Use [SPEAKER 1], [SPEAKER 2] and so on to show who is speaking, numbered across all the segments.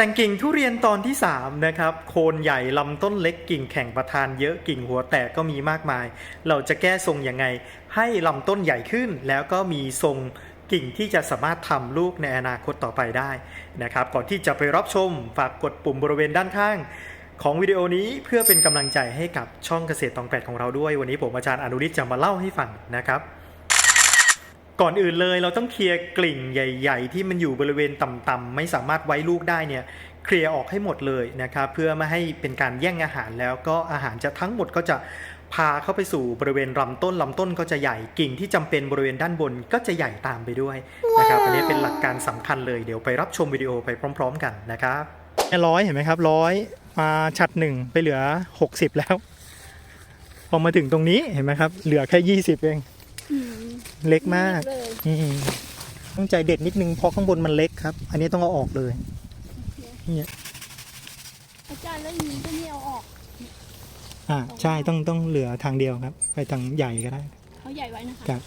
[SPEAKER 1] แต่งกิ่งทุเรียนตอนที่ 3 นะครับ โคนใหญ่ลำต้นเล็กกิ่งแข่งประทานเยอะกิ่งหัวแตกก็มีมากมาย เราจะแก้ทรงยังไง ให้ลำต้นใหญ่ขึ้น แล้วก็มีทรงกิ่งที่จะสามารถทำลูกในอนาคตต่อไปได้นะครับ ก่อนที่จะไปรับชมฝากกดปุ่มบริเวณด้านข้าง ของวิดีโอนี้เพื่อเป็นกำลังใจให้กับช่องเกษตรตองแปดของเราด้วย วันนี้ผมอาจารย์อนุริศจะมาเล่าให้ฟังนะครับ ก่อนอื่นเลยเราต้องเคลียร์กลิ่งใหญ่ ๆ ที่มันอยู่บริเวณต่ำๆไม่สามารถไว้ลูกได้เนี่ยเคลียร์ออกให้หมดเลยนะครับเพื่อไม่ให้เป็นการแย่งอาหารแล้วก็อาหารจะทั้งหมดก็จะพาเข้าไปสู่บริเวณลำต้นลำต้นก็จะใหญ่กิ่งที่จำเป็นบริเวณด้านบนก็จะใหญ่ตามไปด้วยนะครับอันนี้เป็นหลักการสำคัญเลยเดี๋ยวไปรับชมวิดีโอไปพร้อม ๆ กันนะครับร้อยเห็นไหมครับร้อยมาชัดหนึ่งไปเหลือ 60 แล้ว พอมาถึงตรงนี้เห็นไหมครับ เหลือแค่ 20 เอง เล็กมาก
[SPEAKER 2] เลย
[SPEAKER 1] อืมต้องใจเด็ดนิดนึงเพราะข้างบนมันเล็กครับ อันนี้ต้องเอาออกเลยเนี่ย
[SPEAKER 2] อาจารย์แล้วอย่างนี้ก็ไม่เอาออก
[SPEAKER 1] อ่าใช่ต้องต้องเหลือทางเดียวครับ ไปทางใหญ่ก็ได้
[SPEAKER 2] เขาใหญ่ไว้นะคะ
[SPEAKER 1] ครับ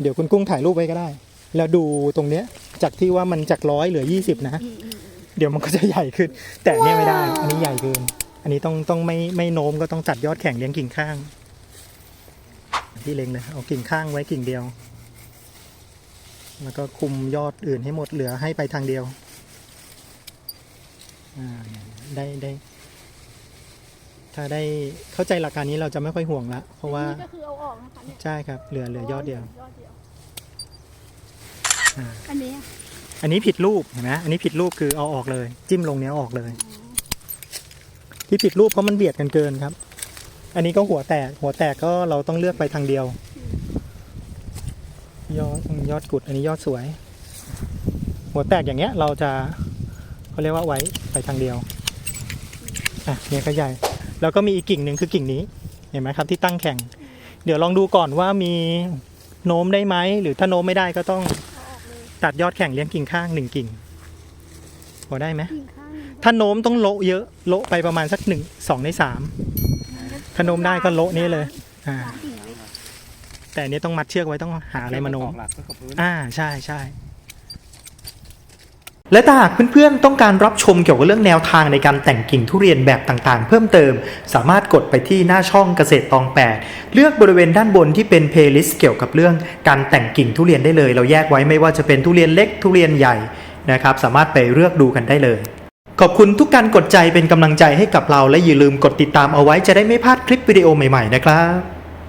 [SPEAKER 1] เดี๋ยวคุณกุ้งถ่ายรูปไว้ก็ได้ แล้วดูตรงเนี้ย จากที่ว่ามันจากร้อยเหลือยี่สิบนะ
[SPEAKER 2] อืมอืมอืม
[SPEAKER 1] เดี๋ยวมันก็จะใหญ่ขึ้น แต่อันเนี้ยไม่ได้ อันนี้ใหญ่เกิน อันนี้ต้องต้องไม่ไม่โน้มก็ต้องตัดยอดแข็งเลี้ยงกิ่งข้าง ที่เล็งเลยเอากิ่งข้างไว้กิ่งเดียว แล้วก็คุมยอดอื่นให้หมดเหลือให้ไปทางเดียวอ่าได้ได้ถ้าได้เข้าใจหลักการนี้เราจะไม่ค่อยห่วงละเพราะว่า
[SPEAKER 2] อันนี้ก็คือเอาออกนะคะเนี่ย
[SPEAKER 1] ใช่ครับ เหลือเหลือยอดเดียว
[SPEAKER 2] ยอดเดียว
[SPEAKER 1] อ่า
[SPEAKER 2] อันนี้อะ
[SPEAKER 1] อันนี้ผิดรูปเห็นไหมอันนี้ผิดรูปคือเอาออกเลย จิ้มลงเนี้ยเอาออกเลย ที่ผิดรูปเพราะมันเบียดกันเกินครับ อันนี้ก็หัวแตก หัวแตกก็เราต้องเลือกไปทางเดียว ยอดยอดกุด อันนี้ยอดสวย หัวแตกอย่างเงี้ย เราจะเขาเรียกว่าไว้ไปทางเดียว อะเนี่ยก็ใหญ่ แล้วก็มีอีกกิ่งหนึ่งคือกิ่งนี้ เห็นไหมครับ ที่ตั้งแข่ง เดี๋ยวลองดูก่อนว่ามีโน้มได้ไหม หรือถ้าโน้มไม่ได้ก็ต้อง
[SPEAKER 2] เอาออกเลย
[SPEAKER 1] ตัดยอดแข่งเลี้ยงกิ่งข้างหนึ่งกิ่งพอได้ไหม
[SPEAKER 2] กิ่งข้างหนึ่ง
[SPEAKER 1] ถ้าโน้มต้องโละเยอะ โละไปประมาณสักหนึ่งสองในสาม ถ้าโน้มได้ก็โละนี้เลย อ่า
[SPEAKER 2] สามกิ่งเล็ก
[SPEAKER 1] แต่อันนี้ต้องมัดเชือกไว้ต้องหาอะไรมาโน้ม
[SPEAKER 3] หลักก็กับพื้น
[SPEAKER 1] อ่าใช่ใช่ และถ้าหากเพื่อนๆ ต้องการรับชมเกี่ยวกับเรื่องแนวทางในการแต่งกิ่งทุเรียนแบบต่างๆ เพิ่มเติม สามารถกดไปที่หน้าช่องเกษตรตอง 8 เลือกบริเวณด้านบนที่เป็นเพลย์ลิสต์เกี่ยวกับเรื่องการแต่งกิ่งทุเรียนได้เลย เราแยกไว้ไม่ว่าจะเป็นทุเรียนเล็กทุเรียนใหญ่นะครับ สามารถไปเลือกดูกันได้เลย ขอบคุณทุกการกดใจเป็นกำลังใจให้กับเราและอย่าลืมกดติดตามเอาไว้จะได้ไม่พลาดคลิปวิดีโอใหม่ๆนะครับ